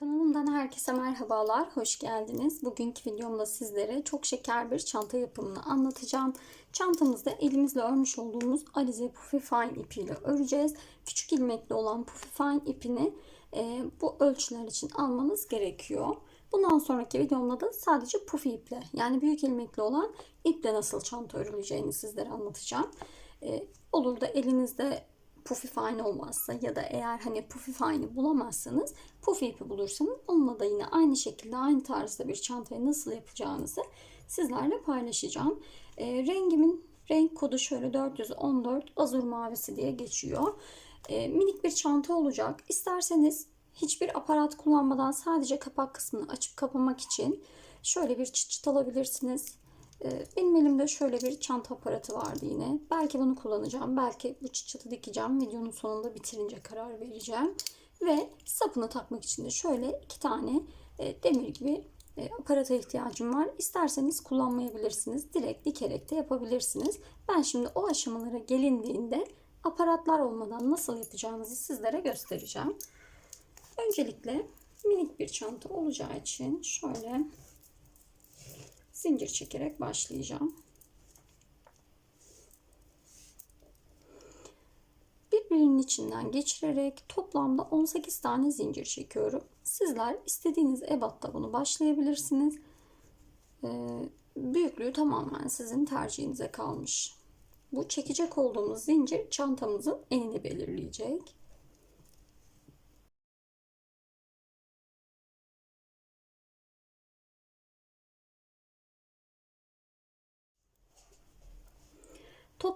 Kanalımdan herkese merhabalar, hoş geldiniz. Bugünkü videomda sizlere çok şeker bir çanta yapımını anlatacağım. Çantamızda elimizle örmüş olduğumuz Alize Puffy Fine ipiyle öreceğiz. Küçük ilmekli olan Puffy Fine ipini e, bu ölçüler için almanız gerekiyor. Bundan sonraki videomda da sadece Puffy iple yani büyük ilmekli olan iple nasıl çanta örüleceğini sizlere anlatacağım. E, olur da elinizde puffy fine olmazsa ya da eğer hani puffy fine'i bulamazsanız puffy ipi bulursanız onunla da yine aynı şekilde aynı tarzda bir çantayı nasıl yapacağınızı sizlerle paylaşacağım. E, rengimin renk kodu şöyle 414 azur mavisi diye geçiyor. E, minik bir çanta olacak. İsterseniz hiçbir aparat kullanmadan sadece kapak kısmını açıp kapamak için şöyle bir çıt çıt alabilirsiniz. Ee, benim elimde şöyle bir çanta aparatı vardı yine. Belki bunu kullanacağım. Belki bu çıtı dikeceğim. Videonun sonunda bitirince karar vereceğim. Ve sapını takmak için de şöyle iki tane e, demir gibi e, aparata ihtiyacım var. İsterseniz kullanmayabilirsiniz. Direkt dikerek de yapabilirsiniz. Ben şimdi o aşamalara gelindiğinde aparatlar olmadan nasıl yapacağınızı sizlere göstereceğim. Öncelikle minik bir çanta olacağı için şöyle zincir çekerek başlayacağım. Birbirinin içinden geçirerek toplamda 18 tane zincir çekiyorum. Sizler istediğiniz ebatta bunu başlayabilirsiniz. Ee, büyüklüğü tamamen sizin tercihinize kalmış. Bu çekecek olduğumuz zincir çantamızın enini belirleyecek.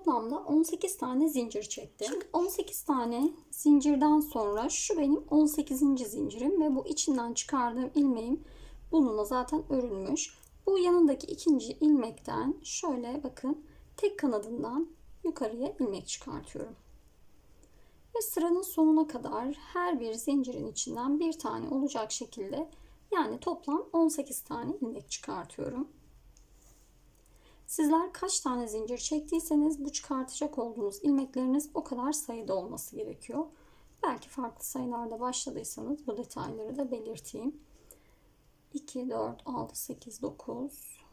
Toplamda 18 tane zincir çektim. 18 tane zincirden sonra şu benim 18. zincirim ve bu içinden çıkardığım ilmeğim bununla zaten örülmüş. Bu yanındaki ikinci ilmekten şöyle bakın tek kanadından yukarıya ilmek çıkartıyorum. Ve sıranın sonuna kadar her bir zincirin içinden bir tane olacak şekilde yani toplam 18 tane ilmek çıkartıyorum. Sizler kaç tane zincir çektiyseniz bu çıkartacak olduğunuz ilmekleriniz o kadar sayıda olması gerekiyor. Belki farklı sayılarda başladıysanız bu detayları da belirteyim. 2, 4, 6, 8, 9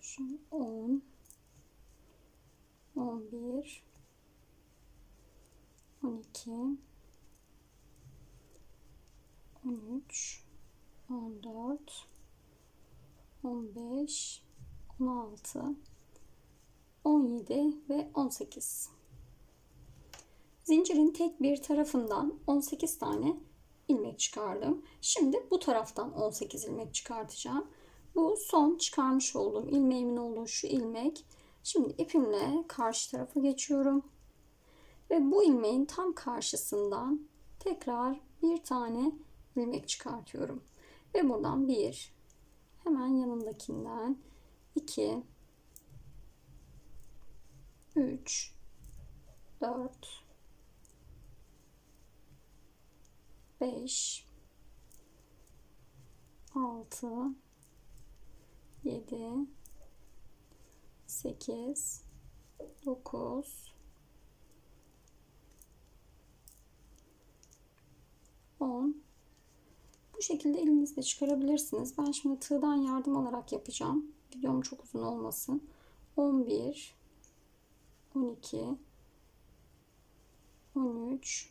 Şu 10 11 12 13 14 15, 16, 17 ve 18. Zincirin tek bir tarafından 18 tane ilmek çıkardım. Şimdi bu taraftan 18 ilmek çıkartacağım. Bu son çıkarmış olduğum ilmeğimin olduğu şu ilmek. Şimdi ipimle karşı tarafa geçiyorum. Ve bu ilmeğin tam karşısından tekrar bir tane ilmek çıkartıyorum. Ve buradan 1, hemen yanındakinden 2 3 4 5 6 7 8 9 10 bu şekilde elinizle çıkarabilirsiniz. Ben şimdi tığdan yardım alarak yapacağım. Videom çok uzun olmasın. 11 12 13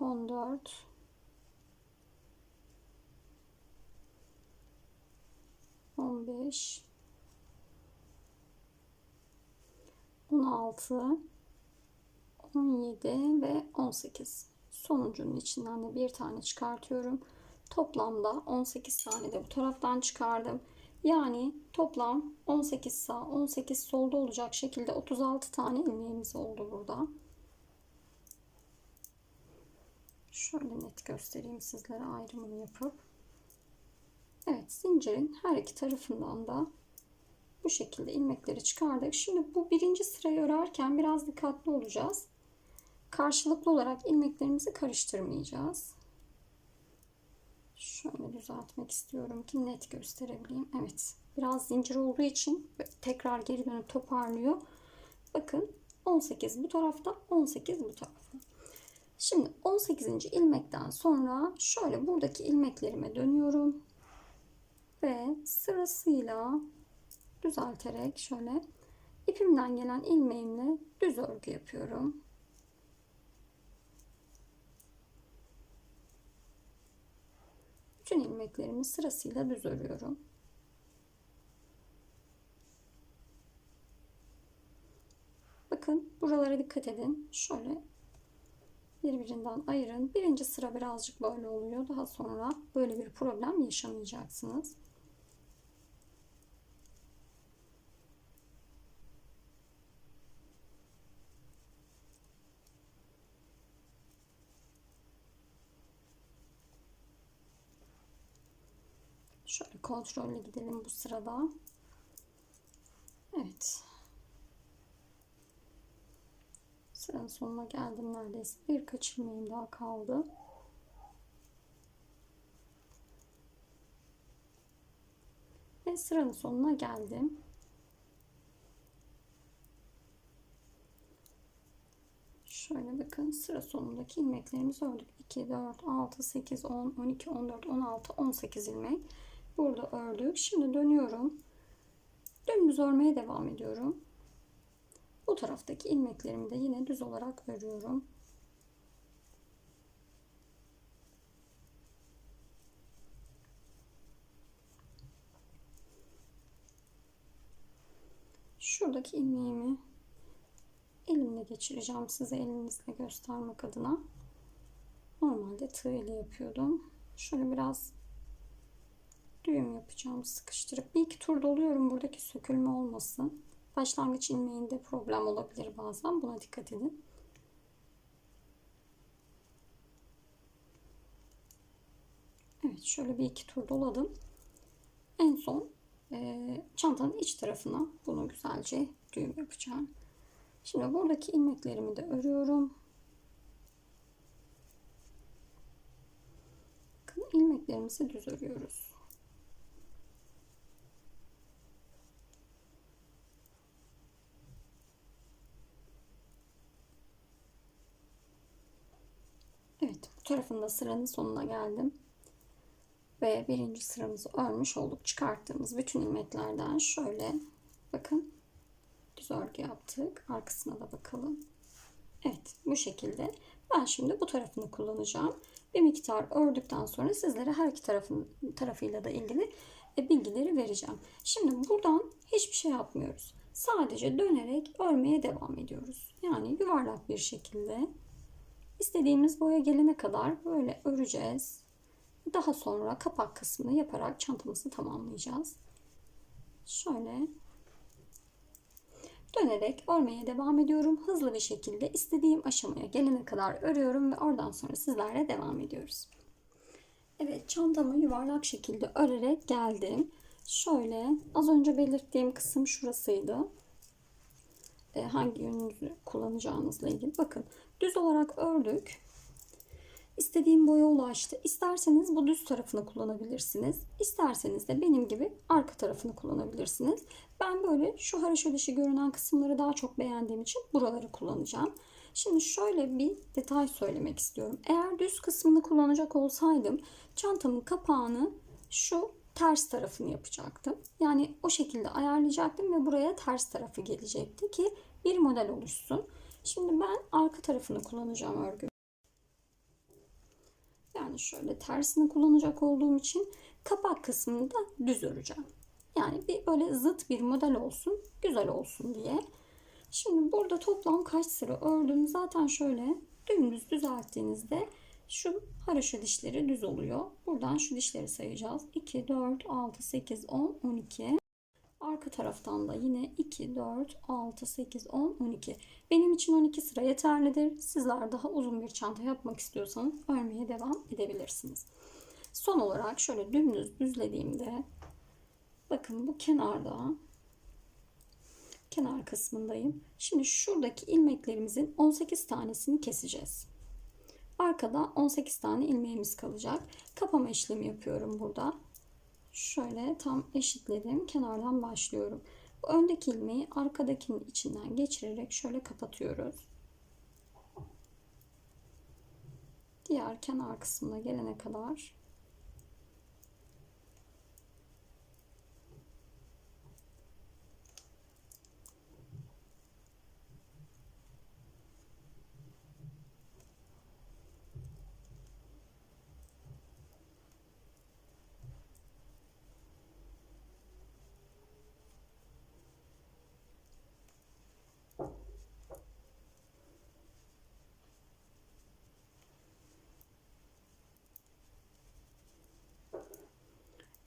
14 15 16 17 ve 18 sonucunun içinden de bir tane çıkartıyorum. Toplamda 18 tane de bu taraftan çıkardım. Yani toplam 18 sağ 18 solda olacak şekilde 36 tane ilmeğimiz oldu burada. Şöyle net göstereyim sizlere ayrımını yapıp. Evet zincirin her iki tarafından da bu şekilde ilmekleri çıkardık. Şimdi bu birinci sırayı örerken biraz dikkatli olacağız karşılıklı olarak ilmeklerimizi karıştırmayacağız. Şöyle düzeltmek istiyorum ki net gösterebileyim. Evet biraz zincir olduğu için tekrar geri dönüp toparlıyor. Bakın 18 bu tarafta, 18 bu tarafta. Şimdi 18. ilmekten sonra şöyle buradaki ilmeklerime dönüyorum. Ve sırasıyla düzelterek şöyle ipimden gelen ilmeğimle düz örgü yapıyorum. Bütün ilmeklerimi sırasıyla düz örüyorum. Bakın buralara dikkat edin. Şöyle birbirinden ayırın. Birinci sıra birazcık böyle oluyor. Daha sonra böyle bir problem yaşamayacaksınız. Şöyle kontrolle gidelim bu sırada. Evet. Sıranın sonuna geldim neredeyse. Birkaç ilmeğim daha kaldı. Ve sıranın sonuna geldim. Şöyle bakın sıra sonundaki ilmeklerimizi ördük. 2, 4, 6, 8, 10, 12, 14, 16, 18 ilmek. Burada ördük. Şimdi dönüyorum. Dümdüz örmeye devam ediyorum. Bu taraftaki ilmeklerimi de yine düz olarak örüyorum. Şuradaki ilmeğimi elimle geçireceğim size elinizle göstermek adına. Normalde tığ ile yapıyordum. Şöyle biraz düğüm yapacağım sıkıştırıp. Bir iki tur doluyorum buradaki sökülme olmasın. Başlangıç ilmeğinde problem olabilir bazen. Buna dikkat edin. Evet şöyle bir iki tur doladım. En son e, çantanın iç tarafına bunu güzelce düğüm yapacağım. Şimdi buradaki ilmeklerimi de örüyorum. İlmeklerimizi düz örüyoruz. Evet bu tarafında sıranın sonuna geldim. Ve birinci sıramızı örmüş olduk. Çıkarttığımız bütün ilmeklerden şöyle bakın düz örgü yaptık. Arkasına da bakalım. Evet bu şekilde. Ben şimdi bu tarafını kullanacağım. Bir miktar ördükten sonra sizlere her iki tarafın tarafıyla da ilgili e, bilgileri vereceğim. Şimdi buradan hiçbir şey yapmıyoruz. Sadece dönerek örmeye devam ediyoruz. Yani yuvarlak bir şekilde istediğimiz boya gelene kadar böyle öreceğiz. Daha sonra kapak kısmını yaparak çantamızı tamamlayacağız. Şöyle dönerek örmeye devam ediyorum. Hızlı bir şekilde istediğim aşamaya gelene kadar örüyorum ve oradan sonra sizlerle devam ediyoruz. Evet çantamı yuvarlak şekilde örerek geldim. Şöyle az önce belirttiğim kısım şurasıydı. E, hangi yönünüzü kullanacağınızla ilgili. Bakın düz olarak ördük. İstediğim boya ulaştı. İsterseniz bu düz tarafını kullanabilirsiniz. İsterseniz de benim gibi arka tarafını kullanabilirsiniz. Ben böyle şu haraşo dışı görünen kısımları daha çok beğendiğim için buraları kullanacağım. Şimdi şöyle bir detay söylemek istiyorum. Eğer düz kısmını kullanacak olsaydım çantamın kapağını şu ters tarafını yapacaktım. Yani o şekilde ayarlayacaktım ve buraya ters tarafı gelecekti ki bir model oluşsun. Şimdi ben arka tarafını kullanacağım örgü. Yani şöyle tersini kullanacak olduğum için kapak kısmını da düz öreceğim. Yani bir böyle zıt bir model olsun, güzel olsun diye. Şimdi burada toplam kaç sıra ördüm? Zaten şöyle dümdüz düzelttiğinizde şu haraşo dişleri düz oluyor. Buradan şu dişleri sayacağız. 2, 4, 6, 8, 10, 12. Arka taraftan da yine 2, 4, 6, 8, 10, 12. Benim için 12 sıra yeterlidir. Sizler daha uzun bir çanta yapmak istiyorsanız örmeye devam edebilirsiniz. Son olarak şöyle dümdüz düzlediğimde bakın bu kenarda kenar kısmındayım. Şimdi şuradaki ilmeklerimizin 18 tanesini keseceğiz. Arkada 18 tane ilmeğimiz kalacak. Kapama işlemi yapıyorum burada. Şöyle tam eşitledim. Kenardan başlıyorum. Bu öndeki ilmeği arkadakinin içinden geçirerek şöyle kapatıyoruz. Diğer kenar kısmına gelene kadar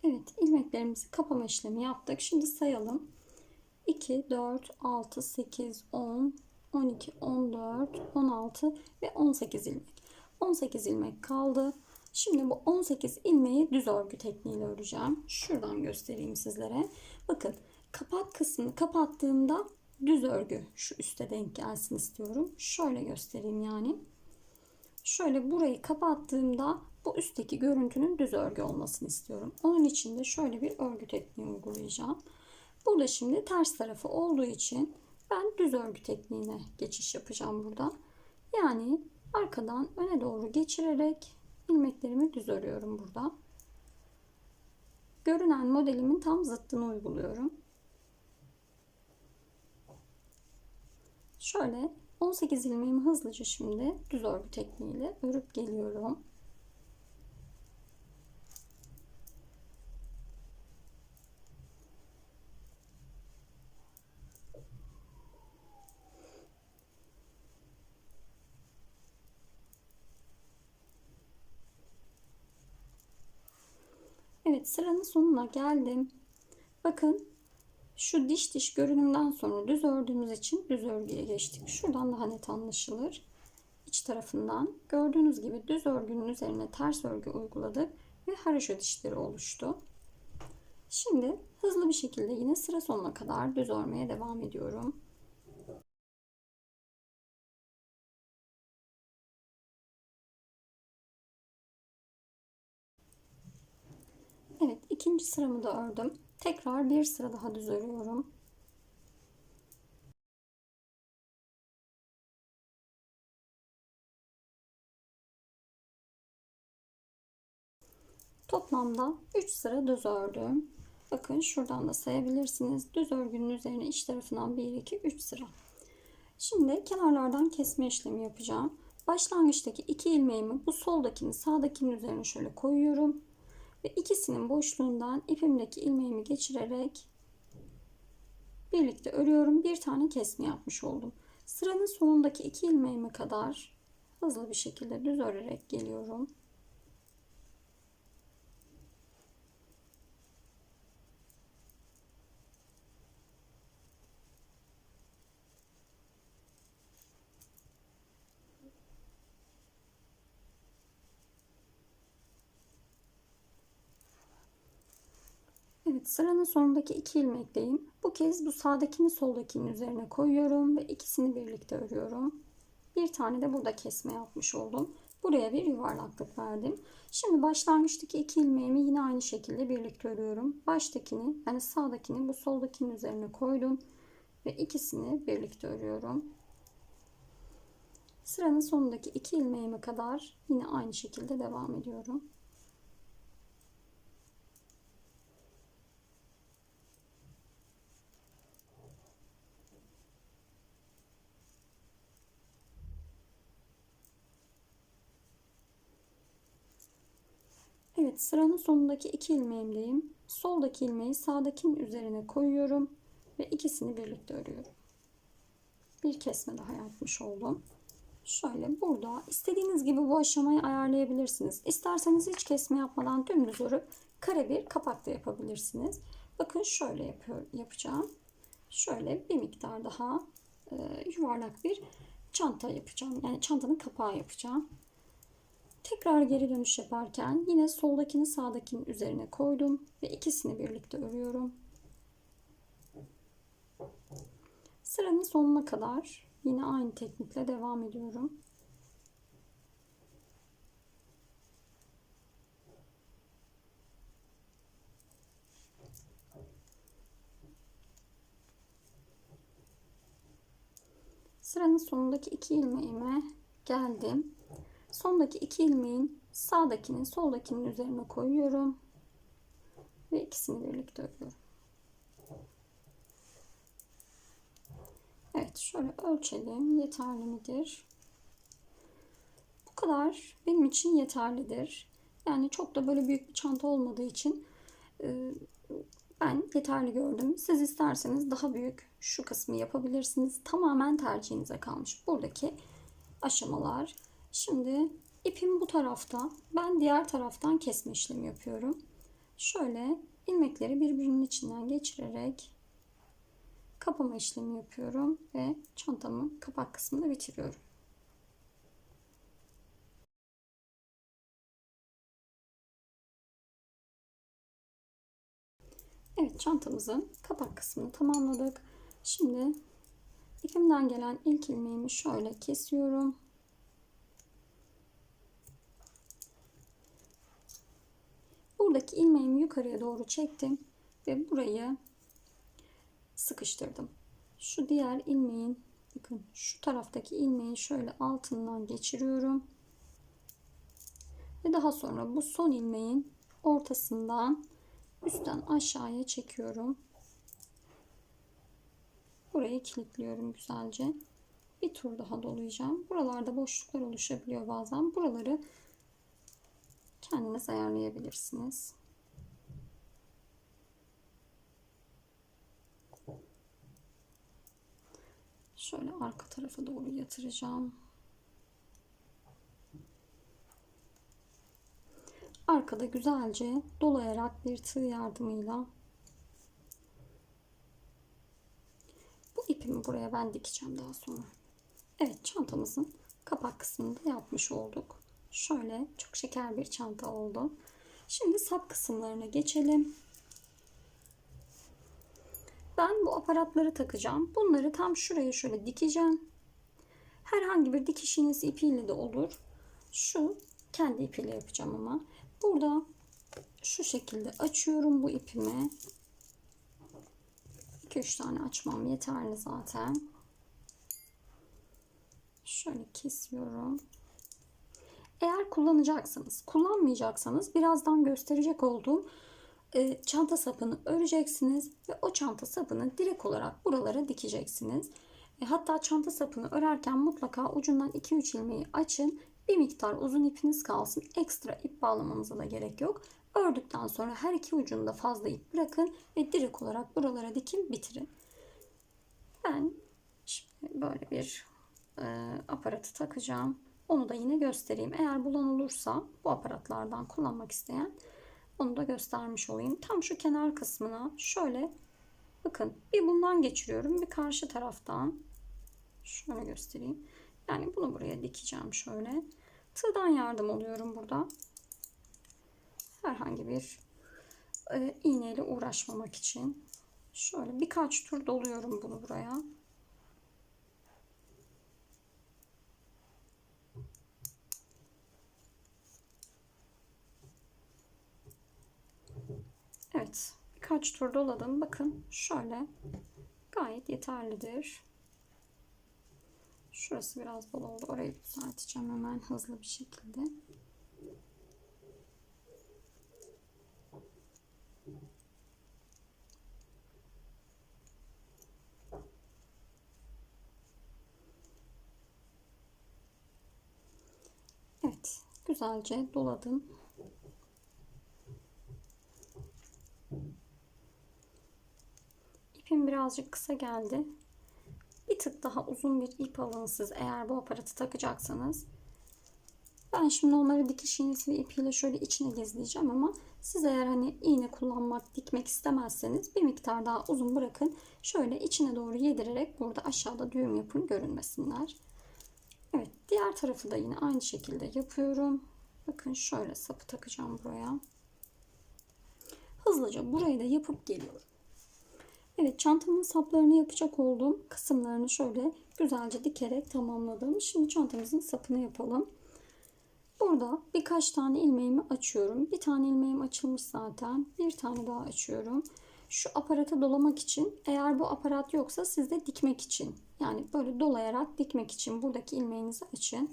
Evet ilmeklerimizi kapama işlemi yaptık. Şimdi sayalım. 2, 4, 6, 8, 10, 12, 14, 16 ve 18 ilmek. 18 ilmek kaldı. Şimdi bu 18 ilmeği düz örgü tekniğiyle öreceğim. Şuradan göstereyim sizlere. Bakın kapak kısmını kapattığımda düz örgü şu üste denk gelsin istiyorum. Şöyle göstereyim yani. Şöyle burayı kapattığımda bu üstteki görüntünün düz örgü olmasını istiyorum. Onun için de şöyle bir örgü tekniği uygulayacağım. Burada şimdi ters tarafı olduğu için ben düz örgü tekniğine geçiş yapacağım burada. Yani arkadan öne doğru geçirerek ilmeklerimi düz örüyorum burada. Görünen modelimin tam zıttını uyguluyorum. Şöyle 18 ilmeğimi hızlıca şimdi düz örgü tekniğiyle örüp geliyorum. Sıranın sonuna geldim. Bakın şu diş diş görünümden sonra düz ördüğümüz için düz örgüye geçtik. Şuradan daha net anlaşılır. İç tarafından gördüğünüz gibi düz örgünün üzerine ters örgü uyguladık ve haroşa dişleri oluştu. Şimdi hızlı bir şekilde yine sıra sonuna kadar düz örmeye devam ediyorum. Evet ikinci sıramı da ördüm. Tekrar bir sıra daha düz örüyorum. Toplamda 3 sıra düz ördüm. Bakın şuradan da sayabilirsiniz. Düz örgünün üzerine iç tarafından 1, 2, 3 sıra. Şimdi kenarlardan kesme işlemi yapacağım. Başlangıçtaki iki ilmeğimi bu soldakinin sağdakinin üzerine şöyle koyuyorum. Ve ikisinin boşluğundan ipimdeki ilmeğimi geçirerek birlikte örüyorum. Bir tane kesme yapmış oldum. Sıranın sonundaki iki ilmeğime kadar hızlı bir şekilde düz örerek geliyorum. Sıranın sonundaki iki ilmekteyim. Bu kez bu sağdakini soldakinin üzerine koyuyorum ve ikisini birlikte örüyorum. Bir tane de burada kesme yapmış oldum. Buraya bir yuvarlaklık verdim. Şimdi başlangıçtaki iki ilmeğimi yine aynı şekilde birlikte örüyorum. Baştakini yani sağdakini bu soldakinin üzerine koydum ve ikisini birlikte örüyorum. Sıranın sonundaki iki ilmeğime kadar yine aynı şekilde devam ediyorum. Evet sıranın sonundaki iki ilmeğimdeyim. Soldaki ilmeği sağdakinin üzerine koyuyorum ve ikisini birlikte örüyorum. Bir kesme daha yapmış oldum. Şöyle burada istediğiniz gibi bu aşamayı ayarlayabilirsiniz. İsterseniz hiç kesme yapmadan dümdüz örüp kare bir kapak da yapabilirsiniz. Bakın şöyle yapıyor, yapacağım. Şöyle bir miktar daha e, yuvarlak bir çanta yapacağım. Yani çantanın kapağı yapacağım. Tekrar geri dönüş yaparken yine soldakini sağdakinin üzerine koydum ve ikisini birlikte örüyorum. Sıranın sonuna kadar yine aynı teknikle devam ediyorum. Sıranın sonundaki iki ilmeğime geldim. Sondaki iki ilmeğin sağdakinin soldakinin üzerine koyuyorum. Ve ikisini birlikte örüyorum. Evet şöyle ölçelim. Yeterli midir? Bu kadar benim için yeterlidir. Yani çok da böyle büyük bir çanta olmadığı için e, ben yeterli gördüm. Siz isterseniz daha büyük şu kısmı yapabilirsiniz. Tamamen tercihinize kalmış. Buradaki aşamalar. Şimdi ipim bu tarafta. Ben diğer taraftan kesme işlemi yapıyorum. Şöyle ilmekleri birbirinin içinden geçirerek kapama işlemi yapıyorum ve çantamın kapak kısmını bitiriyorum. Evet çantamızın kapak kısmını tamamladık. Şimdi ipimden gelen ilk ilmeğimi şöyle kesiyorum. Buradaki ilmeğimi yukarıya doğru çektim ve burayı sıkıştırdım. Şu diğer ilmeğin bakın şu taraftaki ilmeği şöyle altından geçiriyorum. Ve daha sonra bu son ilmeğin ortasından üstten aşağıya çekiyorum. Burayı kilitliyorum güzelce. Bir tur daha dolayacağım. Buralarda boşluklar oluşabiliyor bazen. Buraları kendiniz ayarlayabilirsiniz. Şöyle arka tarafa doğru yatıracağım. Arkada güzelce dolayarak bir tığ yardımıyla bu ipimi buraya ben dikeceğim daha sonra. Evet çantamızın kapak kısmını da yapmış olduk. Şöyle çok şeker bir çanta oldu. Şimdi sap kısımlarına geçelim. Ben bu aparatları takacağım. Bunları tam şuraya şöyle dikeceğim. Herhangi bir dikiş iğnesi ipiyle de olur. Şu kendi ipiyle yapacağım ama. Burada şu şekilde açıyorum bu ipimi. 2-3 tane açmam yeterli zaten. Şöyle kesiyorum. Eğer kullanacaksanız, kullanmayacaksanız birazdan gösterecek olduğum e, çanta sapını öreceksiniz ve o çanta sapını direkt olarak buralara dikeceksiniz. E, hatta çanta sapını örerken mutlaka ucundan 2-3 ilmeği açın. Bir miktar uzun ipiniz kalsın. Ekstra ip bağlamanıza da gerek yok. Ördükten sonra her iki ucunda fazla ip bırakın ve direkt olarak buralara dikin bitirin. Ben şimdi böyle bir e, aparatı takacağım. Onu da yine göstereyim. Eğer bulan olursa bu aparatlardan kullanmak isteyen onu da göstermiş olayım. Tam şu kenar kısmına şöyle bakın bir bundan geçiriyorum bir karşı taraftan şöyle göstereyim. Yani bunu buraya dikeceğim şöyle. Tığdan yardım alıyorum burada. Herhangi bir e, iğneyle uğraşmamak için. Şöyle birkaç tur doluyorum bunu buraya. Evet. Birkaç tur doladım. Bakın şöyle gayet yeterlidir. Şurası biraz bol oldu. Orayı düzelteceğim hemen hızlı bir şekilde. Evet. Güzelce doladım. İpim birazcık kısa geldi. Bir tık daha uzun bir ip alın siz eğer bu aparatı takacaksanız. Ben şimdi onları dikiş iğnesi ve ipiyle şöyle içine gizleyeceğim ama siz eğer hani iğne kullanmak, dikmek istemezseniz bir miktar daha uzun bırakın. Şöyle içine doğru yedirerek burada aşağıda düğüm yapın görünmesinler. Evet diğer tarafı da yine aynı şekilde yapıyorum. Bakın şöyle sapı takacağım buraya. Hızlıca burayı da yapıp geliyorum. Evet çantamın saplarını yapacak olduğum kısımlarını şöyle güzelce dikerek tamamladım. Şimdi çantamızın sapını yapalım. Burada birkaç tane ilmeğimi açıyorum. Bir tane ilmeğim açılmış zaten. Bir tane daha açıyorum. şu aparata dolamak için eğer bu aparat yoksa siz de dikmek için yani böyle dolayarak dikmek için buradaki ilmeğinizi açın.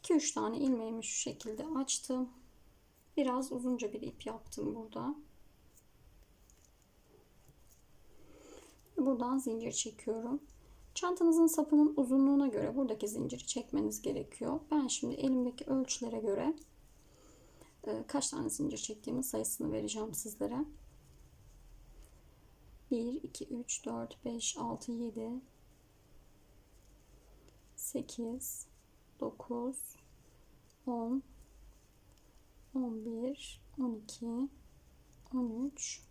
2-3 tane ilmeğimi şu şekilde açtım. Biraz uzunca bir ip yaptım burada. Buradan zincir çekiyorum. Çantanızın sapının uzunluğuna göre buradaki zinciri çekmeniz gerekiyor. Ben şimdi elimdeki ölçülere göre e, kaç tane zincir çektiğimin sayısını vereceğim sizlere. 1, 2, 3, 4, 5, 6, 7, 8, 9, 10, 11, 12, 13,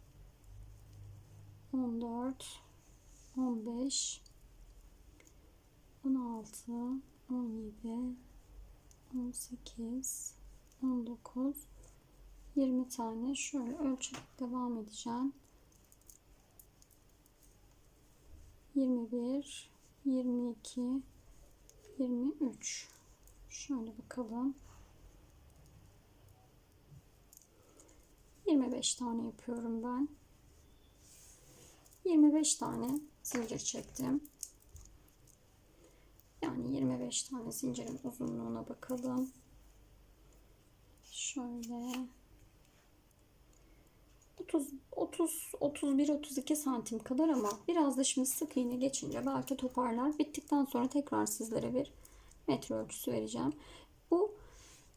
14, 15, 16, 17, 18, 19, 20 tane şöyle ölçerek devam edeceğim. 21, 22, 23. Şöyle bakalım. 25 tane yapıyorum ben. 25 tane zincir çektim. Yani 25 tane zincirin uzunluğuna bakalım. Şöyle 30 30 31 32 santim kadar ama biraz da şimdi sık iğne geçince belki toparlar. Bittikten sonra tekrar sizlere bir metre ölçüsü vereceğim. Bu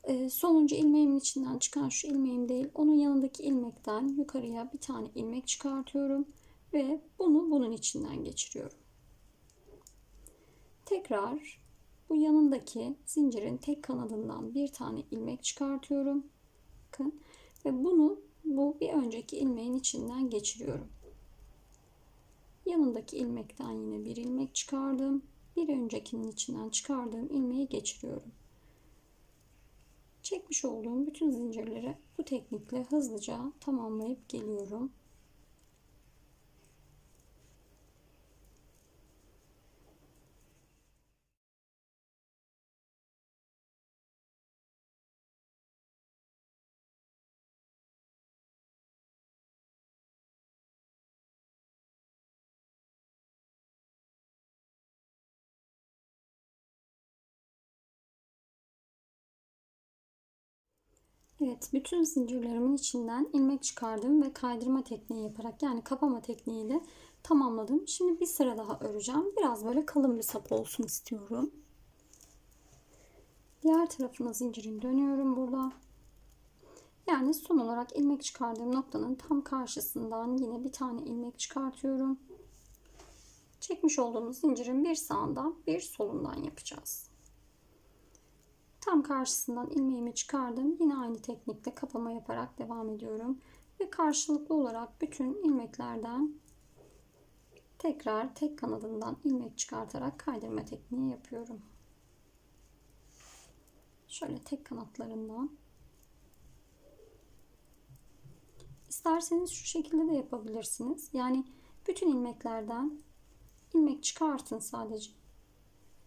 e, sonuncu ilmeğimin içinden çıkan şu ilmeğim değil. Onun yanındaki ilmekten yukarıya bir tane ilmek çıkartıyorum ve bunu bunun içinden geçiriyorum. Tekrar bu yanındaki zincirin tek kanadından bir tane ilmek çıkartıyorum. Bakın ve bunu bu bir önceki ilmeğin içinden geçiriyorum. Yanındaki ilmekten yine bir ilmek çıkardım. Bir öncekinin içinden çıkardığım ilmeği geçiriyorum. Çekmiş olduğum bütün zincirleri bu teknikle hızlıca tamamlayıp geliyorum. Evet, bütün zincirlerimin içinden ilmek çıkardım ve kaydırma tekniği yaparak yani kapama tekniğiyle tamamladım. Şimdi bir sıra daha öreceğim. Biraz böyle kalın bir sap olsun istiyorum. Diğer tarafına zincirin dönüyorum burada. Yani son olarak ilmek çıkardığım noktanın tam karşısından yine bir tane ilmek çıkartıyorum. Çekmiş olduğumuz zincirin bir sağından bir solundan yapacağız. Tam karşısından ilmeğimi çıkardım. Yine aynı teknikle kapama yaparak devam ediyorum. Ve karşılıklı olarak bütün ilmeklerden tekrar tek kanadından ilmek çıkartarak kaydırma tekniği yapıyorum. Şöyle tek kanatlarından. İsterseniz şu şekilde de yapabilirsiniz. Yani bütün ilmeklerden ilmek çıkartın sadece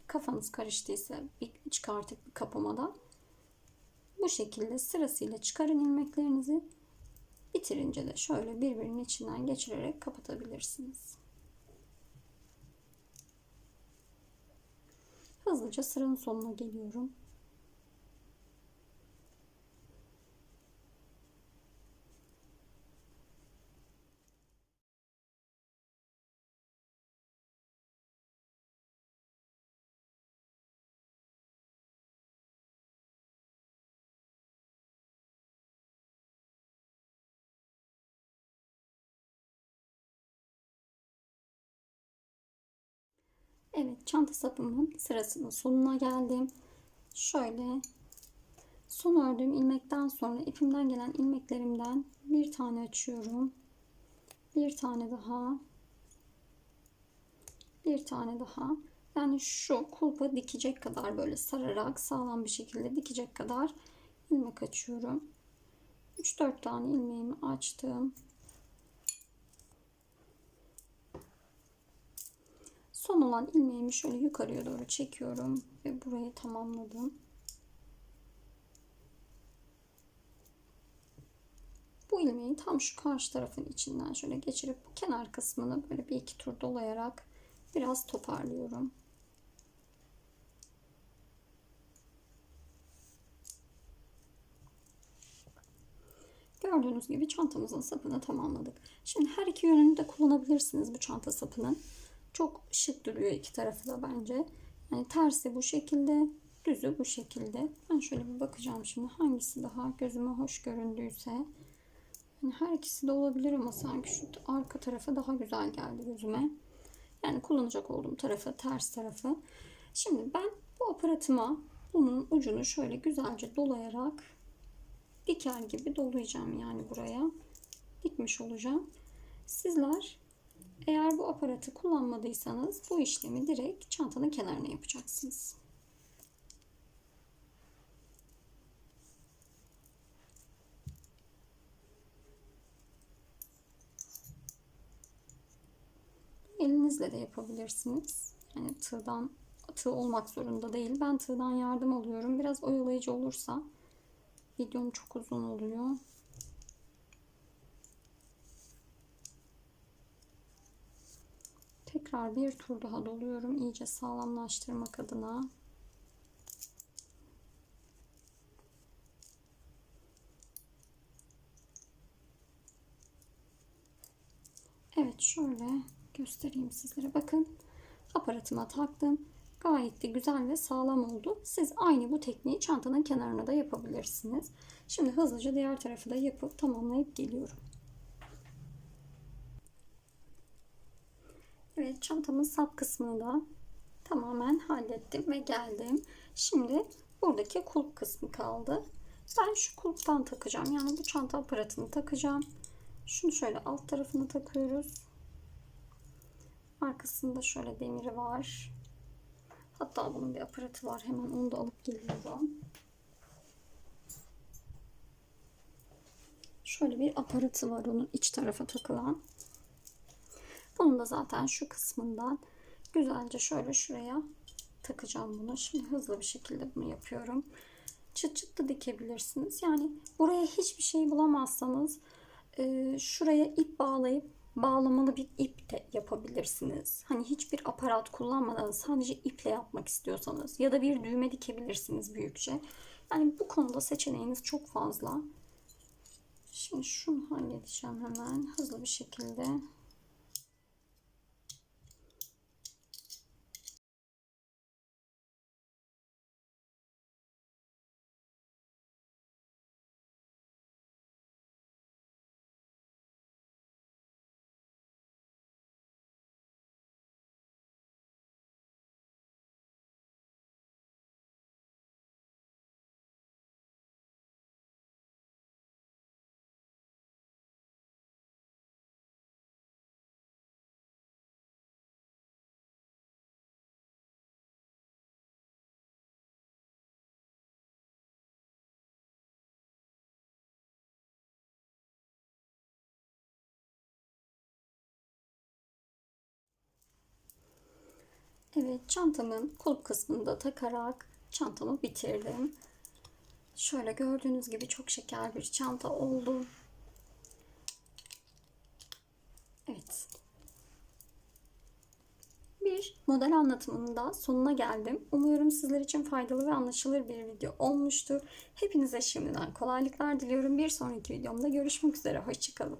kafanız karıştıysa bir çıkartıp bir kapamadan bu şekilde sırasıyla çıkarın ilmeklerinizi bitirince de şöyle birbirinin içinden geçirerek kapatabilirsiniz. Hızlıca sıranın sonuna geliyorum. Evet çanta sapımın sırasının sonuna geldim. Şöyle son ördüğüm ilmekten sonra ipimden gelen ilmeklerimden bir tane açıyorum. Bir tane daha. Bir tane daha. Yani şu kulpa dikecek kadar böyle sararak sağlam bir şekilde dikecek kadar ilmek açıyorum. 3-4 tane ilmeğimi açtım. Son olan ilmeğimi şöyle yukarıya doğru çekiyorum ve burayı tamamladım. Bu ilmeği tam şu karşı tarafın içinden şöyle geçirip bu kenar kısmını böyle bir iki tur dolayarak biraz toparlıyorum. Gördüğünüz gibi çantamızın sapını tamamladık. Şimdi her iki yönünü de kullanabilirsiniz bu çanta sapının. Çok şık duruyor iki tarafı da bence. Yani tersi bu şekilde, düzü bu şekilde. Ben şöyle bir bakacağım şimdi hangisi daha gözüme hoş göründüyse. Yani her ikisi de olabilir ama sanki şu arka tarafı daha güzel geldi gözüme. Yani kullanacak olduğum tarafı ters tarafı. Şimdi ben bu aparatıma bunun ucunu şöyle güzelce dolayarak diker gibi dolayacağım yani buraya. Dikmiş olacağım. Sizler eğer bu aparatı kullanmadıysanız bu işlemi direkt çantanın kenarına yapacaksınız. Elinizle de yapabilirsiniz. Yani tığdan tığ olmak zorunda değil. Ben tığdan yardım alıyorum. Biraz oyalayıcı olursa videom çok uzun oluyor. Tekrar bir tur daha doluyorum iyice sağlamlaştırmak adına. Evet şöyle göstereyim sizlere. Bakın aparatıma taktım. Gayet de güzel ve sağlam oldu. Siz aynı bu tekniği çantanın kenarına da yapabilirsiniz. Şimdi hızlıca diğer tarafı da yapıp tamamlayıp geliyorum. Evet çantamın sap kısmını da tamamen hallettim ve geldim. Şimdi buradaki kulp kısmı kaldı. Ben şu kulptan takacağım. Yani bu çanta aparatını takacağım. Şunu şöyle alt tarafını takıyoruz. Arkasında şöyle demiri var. Hatta bunun bir aparatı var. Hemen onu da alıp geliyorum. Şöyle bir aparatı var onun iç tarafa takılan. Bunun da zaten şu kısmından güzelce şöyle şuraya takacağım bunu. Şimdi hızlı bir şekilde bunu yapıyorum. Çıt çıt da dikebilirsiniz. Yani buraya hiçbir şey bulamazsanız e, şuraya ip bağlayıp bağlamalı bir ip de yapabilirsiniz. Hani hiçbir aparat kullanmadan sadece iple yapmak istiyorsanız ya da bir düğme dikebilirsiniz büyükçe. Yani bu konuda seçeneğiniz çok fazla. Şimdi şunu halledeceğim hemen hızlı bir şekilde. Evet çantamın kulp kısmını da takarak çantamı bitirdim. Şöyle gördüğünüz gibi çok şeker bir çanta oldu. Evet. Bir model anlatımının da sonuna geldim. Umuyorum sizler için faydalı ve anlaşılır bir video olmuştur. Hepinize şimdiden kolaylıklar diliyorum. Bir sonraki videomda görüşmek üzere. Hoşçakalın.